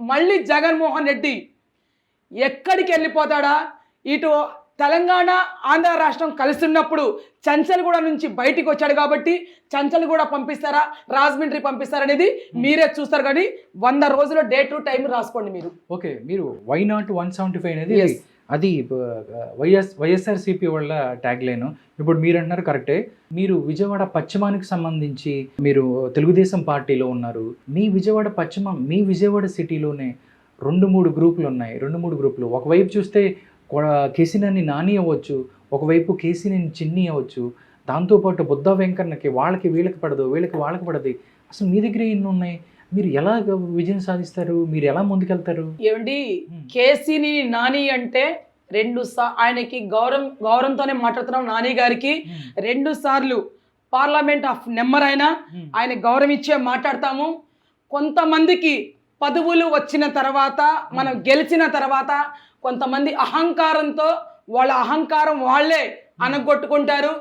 మళ్ళీ జగన్మోహన్ రెడ్డి ఎక్కడికి వెళ్ళిపోతాడా? ఇటు తెలంగాణ ఆంధ్ర రాష్ట్రం కలిసి ఉన్నప్పుడు చంచల్గూడ నుంచి బయటికి వచ్చాడు కాబట్టి చంచల్గూడ పంపిస్తారా రాజమండ్రి పంపిస్తారనేది మీరే చూస్తారు కానీ వంద రోజుల డే టు టైం రాసుకోండి మీరు. ఓకే మీరు why not one seventy five అనేది. అది వైఎస్ వైఎస్ఆర్సీపీ వాళ్ళ ట్యాగ్ లైన్ ఇప్పుడు మీరు అంటున్నారు కరెక్టే. మీరు విజయవాడ పశ్చిమానికి సంబంధించి మీరు తెలుగుదేశం పార్టీలో ఉన్నారు. మీ విజయవాడ పశ్చిమ మీ విజయవాడ సిటీలోనే రెండు మూడు గ్రూపులు ఉన్నాయి. రెండు మూడు గ్రూపులు. ఒకవైపు చూస్తే కేసినేని నాని అవ్వచ్చు ఒకవైపు కేసినేని చిన్ని అవ్వచ్చు దాంతోపాటు బుద్ధ వెంకన్నకి వాళ్ళకి వీళ్ళకి పడదు వీళ్ళకి వాళ్ళకి పడదు. అసలు మీ దగ్గర ఎన్ని ఉన్నాయి? మీరు ఎలా విజయం సాధిస్తారు? మీరు ఎలా ముందుకెళ్తారు? ఏమండి కేసీని నాని అంటే రెండు సా ఆయనకి గౌరవం గౌరవంతోనే మాట్లాడుతున్నాం నాని గారికి. రెండు సార్లు పార్లమెంట్ ఆఫ్ నెంబర్ అయినా ఆయన గౌరవం ఇచ్చే మాట్లాడతాము. కొంతమందికి పదవులు వచ్చిన తర్వాత మనం గెలిచిన తర్వాత కొంతమంది అహంకారంతో వాళ్ళ అహంకారం వాళ్ళే అనగొట్టుకుంటారు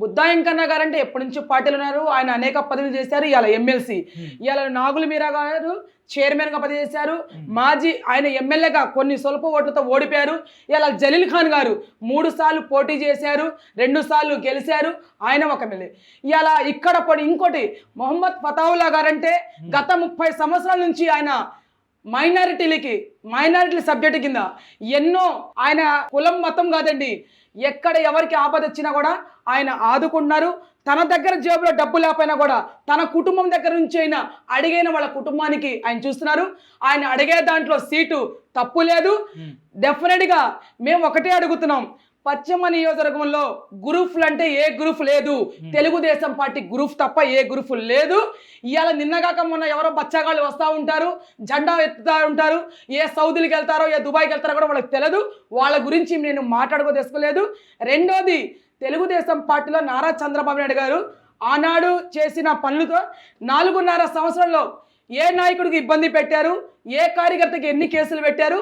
బుద్ధా వెంకన్న గారు అంటే ఎప్పటి నుంచో పార్టీలు ఉన్నారు ఆయన అనేక పదవులు చేశారు. ఇవాళ ఎమ్మెల్సీ. ఇవాళ నాగుల మీరా గారు చైర్మన్గా పనిచేశారు మాజీ ఆయన ఎమ్మెల్యేగా కొన్ని స్వల్ప ఓట్లతో ఓడిపోయారు. ఇలా జలీల్ ఖాన్ గారు మూడు సార్లు పోటీ చేశారు రెండు సార్లు గెలిచారు. ఆయన ఒక ఎమ్మెల్యే. ఇలా ఇక్కడ పడి ఇంకోటి మొహమ్మద్ ఫతావుల్లా గారంటే గత ముప్పై సంవత్సరాల నుంచి ఆయన మైనారిటీలకి మైనారిటీ సబ్జెక్ట్ కింద ఎన్నో ఆయన కులం మతం కాదండి. ఎక్కడ ఎవరికి ఆపద వచ్చినా కూడా ఆయన ఆదుకుంటున్నారు. తన దగ్గర జేబులో డబ్బు లేకపోయినా కూడా తన కుటుంబం దగ్గర నుంచి అయినా అడిగిన వాళ్ళ కుటుంబానికి ఆయన చూస్తున్నారు. ఆయన అడిగే దాంట్లో సీటు తప్పు లేదు. డెఫినెట్గా మేము ఒకటే అడుగుతున్నాం. పశ్చిమ నియోజకవర్గంలో గ్రూపులు అంటే ఏ గ్రూప్ లేదు. తెలుగుదేశం పార్టీ గ్రూప్ తప్ప ఏ గ్రూప్ లేదు. ఇవాళ నిన్నగాక మొన్న ఎవరో బచ్చాగాళ్ళు వస్తూ ఉంటారు జెండా ఎత్తుతూ ఉంటారు. ఏ సౌదీకి వెళ్తారో ఏ దుబాయ్కి వెళ్తారో కూడా వాళ్ళకి తెలియదు వాళ్ళ గురించి నేను మాట్లాడుకోదలుచుకోలేదు రెండోది తెలుగుదేశం పార్టీలో నారా చంద్రబాబు నాయుడు గారు ఆనాడు చేసిన పనులతో నాలుగున్నర సంవత్సరంలో ఏ నాయకుడికి ఇబ్బంది పెట్టారు ఏ కార్యకర్తకి ఎన్ని కేసులు పెట్టారు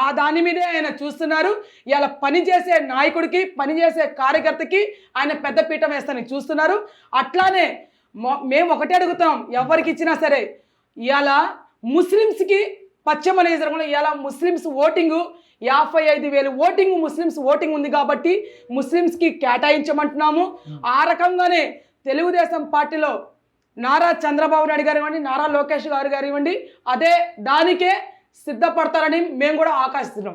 ఆ దాని మీదే ఆయన చూస్తున్నారు. ఇలా పనిచేసే నాయకుడికి పనిచేసే కార్యకర్తకి ఆయన పెద్ద పీఠం వేస్తానని చూస్తున్నారు. అట్లానే మేము ఒకటే అడుగుతాం ఎవరికి ఇచ్చినా సరే. ఇలా ముస్లిమ్స్కి పశ్చిమ నియోజకవర్గంలో ఇలా ముస్లిమ్స్ ఓటింగు యాభై ఐదు వేలు ఓటింగ్ ముస్లిమ్స్ ఓటింగ్ ఉంది కాబట్టి ముస్లిమ్స్కి కేటాయించమంటున్నాము. ఆ రకంగానే తెలుగుదేశం పార్టీలో నారా చంద్రబాబు నాయుడు గారు ఇవ్వండి నారా లోకేష్ గారు గారు ఇవ్వండి. అదే దానికే సిద్ధపడతారని మేము కూడా ఆకాశిస్తున్నాం.